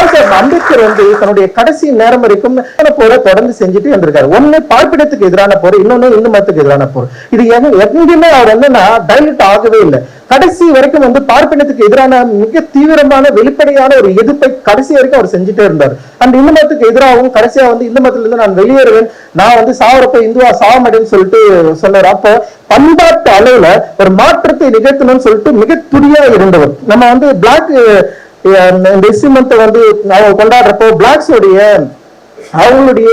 பாபா அம்பேத்கர் வந்து தன்னுடைய கடைசி நேரம் வரைக்கும் போல தொடர்ந்து செஞ்சுட்டு இருந்திருக்காரு ஒண்ணு பார்ப்பிடத்துக்கு எதிரான போர் இன்னொன்னு இந்து மதத்துக்கு எதிரான போர். இது எங்கேயுமே அவர் என்னன்னா டைலட் ஆகவே இல்லை. கடைசி வரைக்கும் வந்து பார்ப்பினத்துக்கு எதிரான மிக தீவிரமான வெளிப்படையான ஒரு எதிர்ப்பை கடைசி வரைக்கும் அவர் செஞ்சுட்டே இருந்தார். அந்த இந்து மதத்துக்கு எதிராகவும் கடைசியா வந்து இந்து மதத்துல இருந்து நான் வெளியேறுவேன் நான் வந்து சாவரப்ப இந்துவா சாவமடைன்னு சொல்லிட்டு சொன்னார். அப்போ பண்பாட்டு அளவுல ஒரு மாற்றத்தை நிகழ்த்தணும்னு சொல்லிட்டு மிக துடியா இருந்தவர். நம்ம வந்து பிளாக் இந்த இஸ்மத்தை வந்து அவங்க கொண்டாடுறப்போ பிளாக்ஸோடைய அவங்களுடைய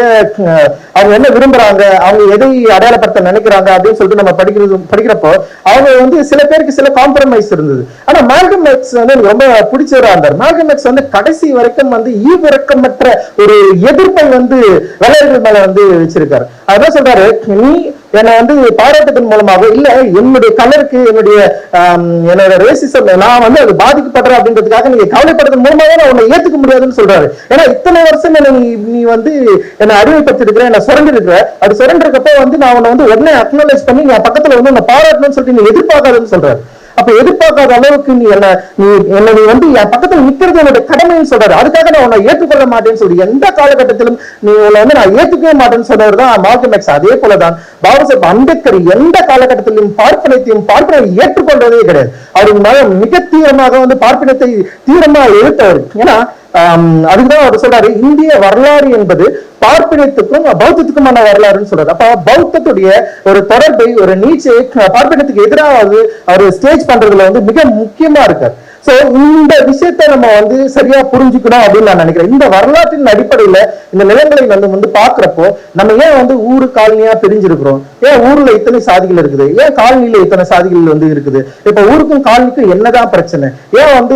அவங்க என்ன விரும்புறாங்க அவங்க எதை அடையாளப்படுத்த நினைக்கிறாங்க அப்படின்னு சொல்லிட்டு நம்ம படிக்கிறது படிக்கிறப்போ அவங்க வந்து சில பேருக்கு சில காம்ப்ரமைஸ் இருந்தது. ஆனா மார்கம் எக்ஸ் வந்து எனக்கு ரொம்ப பிடிச்சவரா இருந்தார். மார்கம் எக்ஸ் வந்து கடைசி வரைக்கும் வந்து ஈவிறக்கமற்ற ஒரு எதிர்ப்பை வந்து வெள்ளையர்கள் மேல வந்து வச்சிருக்காரு. அதான் சொல்றாரு? நீ என்னை வந்து பாராட்டத்தின் மூலமாக இல்ல என்னுடைய கலருக்கு என்னுடைய என்னோட ரேசிசம் நான் வந்து அது பாதிக்கப்படுறேன் அப்படின்றதுக்காக நீங்க கவலைப்படுறது மூலமாக நான் உன்னை ஏத்துக்க முடியாதுன்னு சொல்றாரு. ஏன்னா இத்தனை வருஷம் என்ன நீ நீ வந்து என்னை அறிவுப்படுத்திருக்கிற என்ன சுரண்டிருக்கிற. அது சுரண்டிருக்கப்போ வந்து நான் உன்னை வந்து உடனே அக்னாலேஜ் பண்ணி நான் பக்கத்துல வந்து உன்னை பாராட்டணும்னு சொல்லிட்டு நீ எதிர்பார்க்காதுன்னு சொல்றாரு. அப்ப எதிர்பார்க்காத அளவுக்கு நீ என்ன நீ என்ன நீ வந்து என் பக்கத்துல நிக்கிறது என்னோட கடமைன்னு சொல்றாரு. அதுக்காக நான் உன்னை ஏற்றுக்கொள்ள மாட்டேன்னு சொல்லி எந்த காலகட்டத்திலும் நீ உன்னை வந்து நான் ஏத்துக்கவே மாட்டேன்னு சொல்றவர் தான் மார்க்கம் எக்ஸ் அதே போலதான் பாபா சாஹேப் அம்பேத்கர் எந்த காலகட்டத்திலும் பார்ப்பனத்தையும் பார்ப்பனை ஏற்றுக்கொண்டதே கிடையாது. அவருடைய மிக தீவிரமாக வந்து பார்ப்பனத்தை தீவிரமா எழுத்தவர். ஏன்னா அதுக்குதான் அவர் சொல்றாரு இந்திய வரலாறு என்பது பார்ப்பினத்துக்கும் பௌத்தத்துக்குமான வரலாறுன்னு சொல்றாரு. அப்ப பௌத்தத்துடைய ஒரு தொடர்பை ஒரு நீச்சை பார்ப்பினத்துக்கு எதிராக அவர் ஸ்டேஜ் பண்றதுல வந்து மிக முக்கியமா இருக்காரு. சோ இந்த விஷயத்தை நம்ம வந்து சரியா புரிஞ்சுக்கணும் அப்படின்னு நான் நினைக்கிறேன். இந்த வரலாற்றின் அடிப்படையில இந்த நிலங்களை வந்து வந்து பாக்குறப்போ நம்ம ஏன் வந்து ஊரு காலனியா பிரிஞ்சிருக்கிறோம்? ஏன் ஊர்ல இத்தனை சாதிகள் இருக்குது? ஏன் காலனியில இத்தனை சாதிகள் வந்து இருக்குது? இப்ப ஊருக்கும் காலனிக்கும் என்னதான் பிரச்சனை? ஏன் வந்து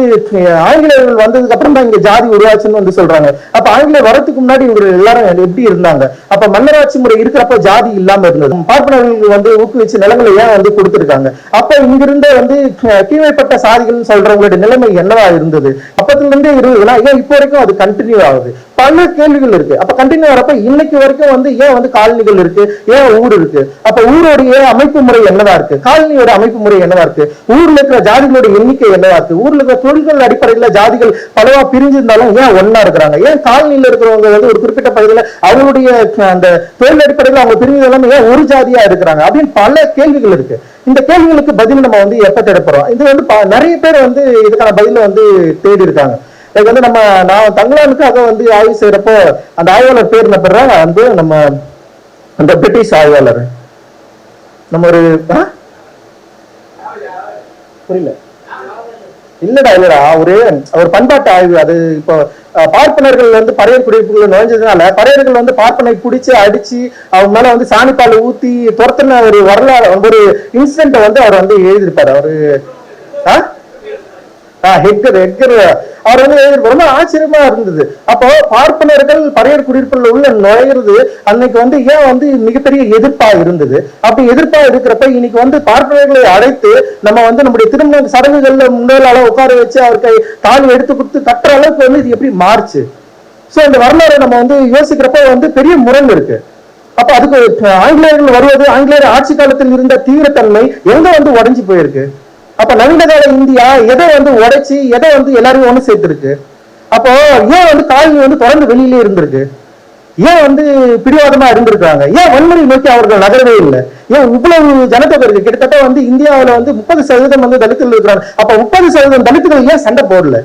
ஆங்கிலேயர்கள் வந்ததுக்கு அப்புறம் தான் இங்க ஜாதி உருவாச்சுன்னு வந்து சொல்றாங்க. அப்ப ஆங்கிலேயர் வரதுக்கு முன்னாடி இவங்க எல்லாரும் எப்படி இருந்தாங்க? அப்ப மன்னராட்சி முறை இருக்கிறப்ப ஜாதி இல்லாம இருந்தது. பார்ப்பனர்களுக்கு வந்து ஊக்குவிச்சு நிலங்களை ஏன் வந்து கொடுத்துருக்காங்க? அப்ப இங்கிருந்த வந்து அஹ், கீழ்மைப்பட்ட சாதிகள்னு சொல்றவங்களுடைய நிலைமை என்னவா இருந்தது? அப்பத்துல இருந்தே இருந்ததுன்னா ஏன் இப்போ வரைக்கும் அது கண்டினியூ ஆகுது? பல கேள்விகள் இருக்கு. அப்ப கண்டினியூ வரப்ப இன்னைக்கு வரைக்கும் வந்து ஏன் வந்து காலனிகள் இருக்கு? ஏன் ஊர் இருக்கு? அப்ப ஊருடைய அமைப்பு முறை என்னவா இருக்கு? காலனியோட அமைப்பு முறை என்னவா இருக்கு? ஊர்ல இருக்கிற ஜாதிகளோட எண்ணிக்கை என்னவா இருக்கு? ஊர்ல இருக்கிற தொழில்கள் அடிப்படையில ஜாதிகள் பலவா பிரிஞ்சிருந்தாலும் ஏன் ஒன்னா இருக்கிறாங்க? ஏன் காலனியில இருக்கிறவங்க வந்து ஒரு குறிப்பிட்ட பகுதியில அவங்களுடைய அந்த தொழில் அடிப்படையில் அவங்க பிரிஞ்சதெல்லாம் ஏன் ஒரு ஜாதியா இருக்கிறாங்க? அப்படின்னு பல கேள்விகள் இருக்கு. இந்த கேள்விகளுக்கு பதில் நம்ம வந்து எப்ப தேடப்படுறோம் இது வந்து நிறைய பேர் வந்து இதுக்கான பதில வந்து தேடி இருக்காங்க இதுக்கு வந்து நம்ம நான் தங்கலானுக்காக வந்து ஆய்வு செய்யறப்போ அந்த ஆய்வாளர் பேர் என்ன வந்து நம்ம அந்த பிரிட்டிஷ் ஆய்வாளர். நம்ம ஒரு புரியல. இல்லடா இல்லடா ஒரு ஒரு பண்பாட்டு ஆய்வு அது இப்போ பார்ப்பனர்கள் வந்து பறைய குடியிருப்புக்குள்ள நுழைஞ்சதுனால பறையர்கள் வந்து பார்ப்பனை பிடிச்சி அடிச்சு அவங்க மேல வந்து சாணிப்பால் ஊத்தி துரத்துன ஒரு வரலாறு ஒரு இன்சிடென்ட்டை வந்து அவர் வந்து எழுதியிருப்பாரு. அவரு ஆ? ஆஹ் ஹெக்கர் ஹெக்கர் அவர் வந்து ரொம்ப ஆச்சரியமா இருந்தது. அப்போ பார்ப்பனர்கள் பறையர் குடியிருப்புல உள்ள நுழையிறது அன்னைக்கு வந்து ஏன் வந்து மிகப்பெரிய எதிர்ப்பா இருந்தது? அப்படி எதிர்ப்பா இருக்கிறப்ப இன்னைக்கு வந்து பார்ப்பனர்களை அழைத்து நம்ம வந்து நம்முடைய திருமண சடங்குகள்ல முன்னால உட்கார வச்சு அவருக்கு தாலி எடுத்து கொடுத்து கட்டுற அளவுக்கு வந்து இது எப்படி மாறுச்சு? சோ இந்த வரலாறு நம்ம வந்து யோசிக்கிறப்ப வந்து பெரிய முரண் இருக்கு. அப்ப அதுக்கு ஆங்கிலேயர்கள் வருவது ஆங்கிலேயர் ஆட்சி காலத்தில் இருந்த தீவிரத்தன்மை எங்க வந்து உடஞ்சி போயிருக்கு? அப்ப நவீன கால இந்தியா எதை வந்து உடைச்சு எதை வந்து எல்லாரையும் ஒண்ணு சேர்த்திருக்கு? அப்போ ஏன் வந்து கால்வி வந்து தொடர்ந்து வெளியிலே இருந்திருக்கு? ஏன் வந்து பிடிவாதமா இருந்திருக்காங்க ஏன் வன்முறை நோக்கி அவர்கள் நகரவே இல்லை? ஏன் இவ்வளவு ஜனத்தொகை இருக்கு கிட்டத்தட்ட வந்து இந்தியாவுல வந்து முப்பது சதவீதம் வந்து தலித்துகள் இருக்கிறாங்க? அப்ப முப்பது சதவீதம் தலித்துகள் ஏன் சண்டை போடல?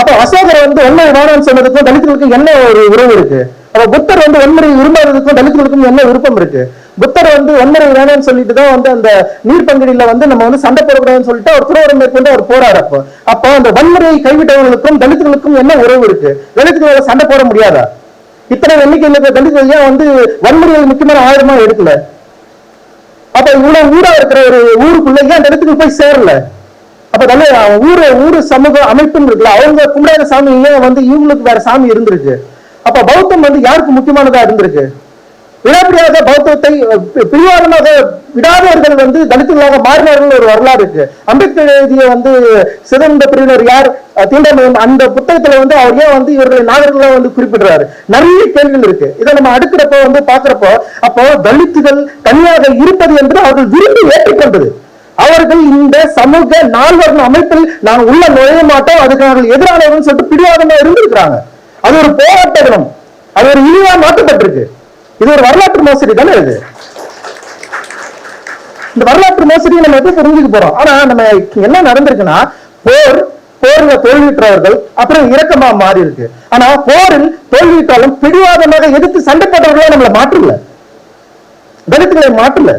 அப்ப அசோகர் வந்து வன்முறை வேணாம்னு சொன்னதுக்கும் தலித்துகளுக்கும் என்ன ஒரு உறவு இருக்கு? அப்ப புத்தர் வந்து வன்முறை விரும்பாததுக்கும் தலித்துகளுக்கும் என்ன விருப்பம் இருக்கு? புத்தர் வந்து வன்முறை வேணும்னு சொல்லிட்டு தான் வந்து அந்த நீர் பங்கடியில வந்து நம்ம வந்து சண்டை போடக்கூடாதுன்னு சொல்லிட்டு அவர் துறவரம் மேற்கொண்டு அவர் போறாரு அப்போ. அப்போ அந்த வன்முறையை கைவிட்டவர்களுக்கும் தலித்துகளுக்கும் என்ன உறவு இருக்கு? தலித்துகளை சண்டை போட முடியாதா? இத்தனை எண்ணிக்கையில் இருக்கிற தலித்துகள் ஏன் வந்து வன்முறையை முக்கியமான ஆயுதமா எடுக்கல? அப்ப இவ்வளவு ஊரா இருக்கிற ஒரு ஊருக்குள்ள ஏன் தலித்துக்கு போய் சேரல? அப்ப தலை ஊரு ஊரு சமூக அமைப்புன்னு இருக்குல்ல அவங்க கும்பிடாத சாமி ஏன் வந்து இவங்களுக்கு வேற சாமி இருந்திருக்கு? அப்ப பௌத்தம் வந்து யாருக்கு முக்கியமானதா இருந்திருக்கு? விடாப்பிடியாக பௌத்தத்தை பி- விடாதவர்கள் வந்து தலித்துகளாக மாறினார்கள் ஒரு வரலாறு இருக்கு. அம்பேத்கர் எழுதிய வந்து சிறந்த பிரிவினர் யார்? அஹ், அந்த புத்தகத்துல வந்து அவர் ஏன் வந்து இவர்களை நாகர்களா வந்து குறிப்பிடுறாரு? நிறைய கேள்விகள் இருக்கு. இதை நம்ம அடுக்கிறப்போ வந்து பாக்குறப்போ அப்போ தலித்துகள் தனியாக இருப்பது என்பது அவர்கள் விரும்பி ஏற்றுக்கொண்டது. அவர்கள் இந்த சமூக நால்வர்ண அமைப்பில் நாங்கள் உள்ள நுழைய மாட்டோம் அதுக்கு நாங்கள் எதிரானவர்கள் சொல்லிட்டு பிடிவாதமா இருந்திருக்கிறாங்க. அது ஒரு போராட்ட தினம் அது ஒரு இழிவா மாற்றப்பட்டிருக்கு. இது ஒரு வரலாற்று மோசடி தானே இது? இந்த வரலாற்று மோசடியை நம்ம எப்படி புரிஞ்சுக்க போறோம்? ஆனா நம்ம என்ன நடந்திருக்குன்னா போர் போர்ல தோல்வியுற்றவர்கள் அப்புறம் இரக்கமா மாறி இருக்கு. ஆனா போரில் தோல்வியுற்றாலும் பிடிவாதமாக எதிர்த்து சண்டை போட்டவர்களா நம்மளை மாற்றல. தலித்துகளை மாற்றல.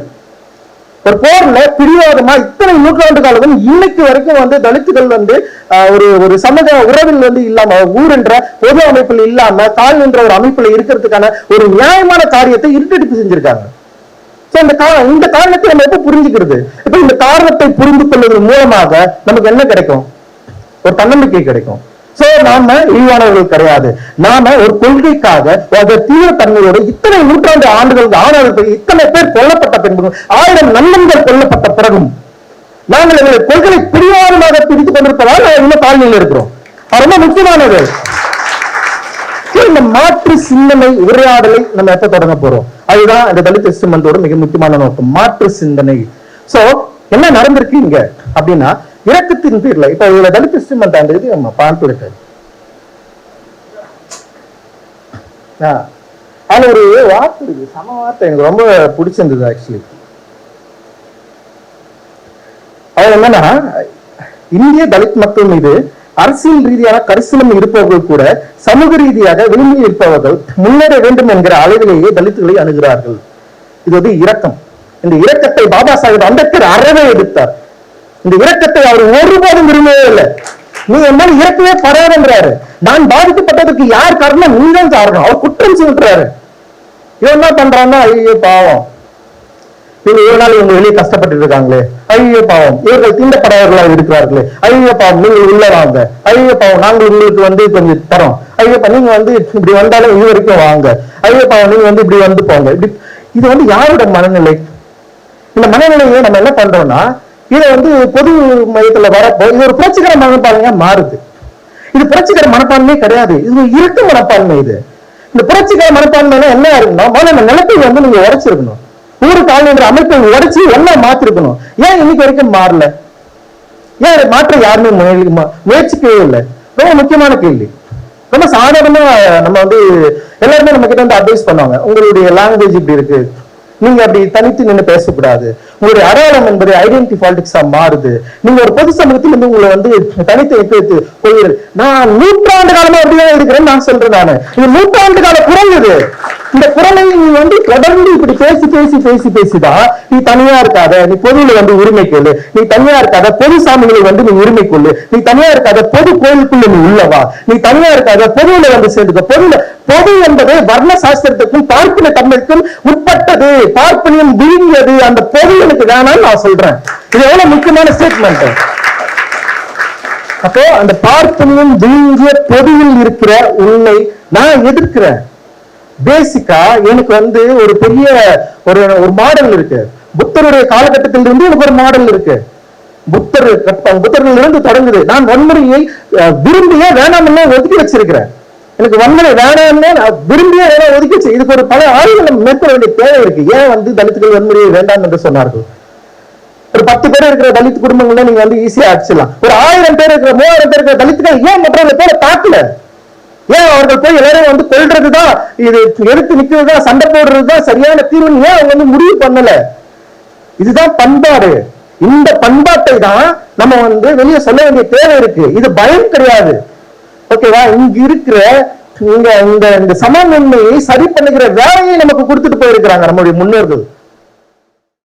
ஒரு போர்ல பிரிவாதமா இத்தனை நூற்றாண்டு காலம் இன்னைக்கு வரைக்கும் வந்து தலித்துகள் வந்து ஆஹ், ஒரு ஒரு சமூக உறவில் வந்து இல்லாம ஊர் என்ற பொது அமைப்பில் இல்லாம கால் என்ற ஒரு அமைப்புல இருக்கிறதுக்கான ஒரு நியாயமான காரியத்தை இருட்டடிப்பு செஞ்சிருக்காங்க. இந்த காரணம் இந்த காரணத்தை நம்ம எப்ப புரிஞ்சுக்கிறது? இப்ப இந்த காரணத்தை புரிந்து கொள்வதன் மூலமாக நமக்கு என்ன கிடைக்கும்? ஒரு தன்னம்பிக்கை கிடைக்கும். சோ நாம இழிவானவர்கள் கிடையாது. நாம ஒரு கொள்கைக்காக அந்த தீவிரத்தன்மையோடு இத்தனை நூற்றாண்டு ஆண்டுகள் ஆனார்கள் இத்தனை பேர் கொல்லப்பட்ட பின்பு ஆயிரம் நல்லங்கள் கொல்லப்பட்ட பிறகும் நாங்கள் எங்களை கொள்கை பிடிவாதமாக பிரித்துக் கொண்டிருப்பதால் நாங்கள் இன்னும் தாழ்நிலையில் இருக்கிறோம். ரொம்ப முக்கியமானது. இந்த மாற்று சிந்தனை உரையாடலை நம்ம எத்த தொடங்க போறோம்? அதுதான் இந்த தலித் எஸ்டிமெண்டோட மிக முக்கியமான நோக்கம் மாற்று சிந்தனை. சோ என்ன நடந்திருக்கு இங்க? அப்படின்னா இறக்கத்தின் பேர்ல இப்ப இதுல தலித் எஸ்டிமெண்ட் அந்த இது நம்ம பாம்புலெட் அதுல ஒரு வார்த்தை இருக்கு சம வார்த்தை எனக்கு ரொம்ப பிடிச்சிருந்தது ஆக்சுவலி அவர் என்னன்னா இந்திய தலித் மக்கள் மீது அரசியல் ரீதியான கரிசனம் இருப்பவர்கள் கூட சமூக ரீதியாக விரும்பி இருப்பவர்கள் முன்னேற வேண்டும் என்கிற அளவிலேயே தலித்துகளை அணுகிறார்கள். இது வந்து இரக்கம். இந்த இரக்கத்தை பாபா சாஹிப் அம்பேத்கர் அறவே எடுத்தார். இந்த இரக்கத்தை அவர் ஒருபோதும் விரும்பவே இல்லை. நீ என்னால் இறக்கவே படாதுன்றாரு நான் பாதிக்கப்பட்டதுக்கு யார் காரணம்? நீதான் காரணம். அவர் குற்றம் சொல்றாரு. இவன் என்ன பண்றான்னா ஐயோ பாவம். இவங்க இவ்வளவு நாள் இவங்க வெளியே கஷ்டப்பட்டு இருக்காங்களே. ஐயோ பாவம். இவர்கள் தீண்டப்படாதவர்களாக இருக்கிறார்களே. ஐயோ பாவம். நீங்கள் உள்ள வாங்க. ஐயோ பாவம். நாங்கள் உங்களுக்கு வந்து கொஞ்சம் தரோம். ஐயோ பா நீங்க வந்து இப்படி வந்தாலும் இது வரைக்கும் வாங்க. ஐயோ பாவம். நீங்க வந்து இப்படி வந்து போங்க. இப்படி இது வந்து யாரோட மனநிலை? இந்த மனநிலையை நம்ம என்ன பண்றோம்னா இதை வந்து பொது மையத்துல வரப்போ இது ஒரு புரட்சிகர மனப்பான்மையா மாறுது. இது புரட்சிகர மனப்பான்மை கிடையாது. இது இருட்டு மனப்பான்மை இது. இந்த புரட்சிகர மனப்பான்மைனா என்ன இருக்குன்னா முதல்ல நிலத்தை வந்து நீங்க உடைச்சிருக்கணும். ஊரு காலனின்ற அமைப்பை உடைச்சு எல்லாம் மாத்திருக்கணும். ஏன் இன்னைக்கு வரைக்கும் மாறல? ஏன் மாற்ற யாருமே முயற்சிக்கவே இல்லை? ரொம்ப முக்கியமான கேள்வி. ரொம்ப சாதாரணமா நம்ம வந்து எல்லாருமே நம்ம கிட்ட வந்து அட்வைஸ் பண்ணுவாங்க. உங்களுடைய லாங்குவேஜ் இப்படி இருக்கு. நீங்க அப்படி தனித்து நின்று பேசக்கூடாது. உங்களுடைய அடையாளம் என்பது ஐடென்டி பாலிடிக்ஸா மாறுது. நீங்க ஒரு பொது சமூகத்தில் இருந்து உங்களை வந்து தனித்து வைத்து கொள்கிறேன் நான் நூற்றாண்டு காலமா அப்படிதான் இருக்கிறேன்னு நான் சொல்றேன் நானு. இது நூற்றாண்டு கால குரல் இந்த குரலை நீ வந்து தொடர்ந்து இப்படி பேசி பேசி பேசி பேசிதான் நீ தனியா இருக்காத. நீ பொதுவில் வந்து உரிமை கொள்ளு. நீ தனியா இருக்காத. பொது சாமிகளை வந்து நீ உரிமை கொள்ளு. நீ தனியா இருக்காத. பொது கோயிலுக்குள்ள நீ உள்ளவா? நீ தனியா இருக்காத. பொதுவில் வந்து சேர்ந்துக்க. பொதுல பொது என்பது வர்ண சாஸ்திரத்துக்கும் பார்ப்பின தமிழுக்கும் உட்பட்டது. பார்ப்பனியம் விழுங்கியது அந்த பொது எனக்கு வேணாம்னு நான் சொல்றேன். இது எவ்வளவு முக்கியமான ஸ்டேட்மெண்ட் அப்போ அந்த பார்ப்பனியம் விழுங்கிய பொதுவில் இருக்கிற உன்னை நான் எதிர்க்கிறேன். பேசிக்கா எனக்கு வந்து ஒரு பெரிய ஒரு ஒரு மாடல் இருக்கு. புத்தருடைய காலகட்டத்தில் இருந்து எனக்கு ஒரு மாடல் இருக்கு. புத்தர் புத்தர்கள் இருந்து தொடங்குது. நான் வன்முறையை விரும்பியே வேணாம்னு ஒதுக்கி வச்சிருக்கிறேன். எனக்கு வன்முறை வேணாம்னு நான் விரும்பியே வேணாம் ஒதுக்கி வச்சு இதுக்கு ஒரு பல ஆய்வுகள் மேற்கொள்ள வேண்டிய தேவை இருக்கு. ஏன் வந்து தலித்துகள் வன்முறையை வேண்டாம் என்று சொன்னார்கள்? ஒரு பத்து பேர் இருக்கிற தலித் குடும்பங்கள்ல நீங்க வந்து ஈஸியா அடிச்சிடலாம். ஒரு ஆயிரம் பேர் இருக்கிற மூவாயிரம் பேர் இருக்கிற தலித்துகள் ஏன் மற்றவங்க பேரை தாக்கல? ஏன் அவர்கள் போய் எல்லாரும் வந்து கொல்றதுதான்? இது எடுத்து நிக்கிறதுதான் சண்டை போடுறதுதான் சரியான தீர்வு ஏன் அவங்க வந்து முடிவு பண்ணல? இதுதான் பண்பாடு. இந்த பண்பாட்டை தான் நம்ம வந்து வெளியே சொல்ல வேண்டிய தேவை இருக்கு. இது பயம் கிடையாது. ஓகேவா? இங்க இருக்கிற இங்க இந்த இந்த சமமின்மையை சரி பண்ணுகிற வேலையை நமக்கு கொடுத்துட்டு போயிருக்கிறாங்க நம்மளுடைய முன்னோர்கள்.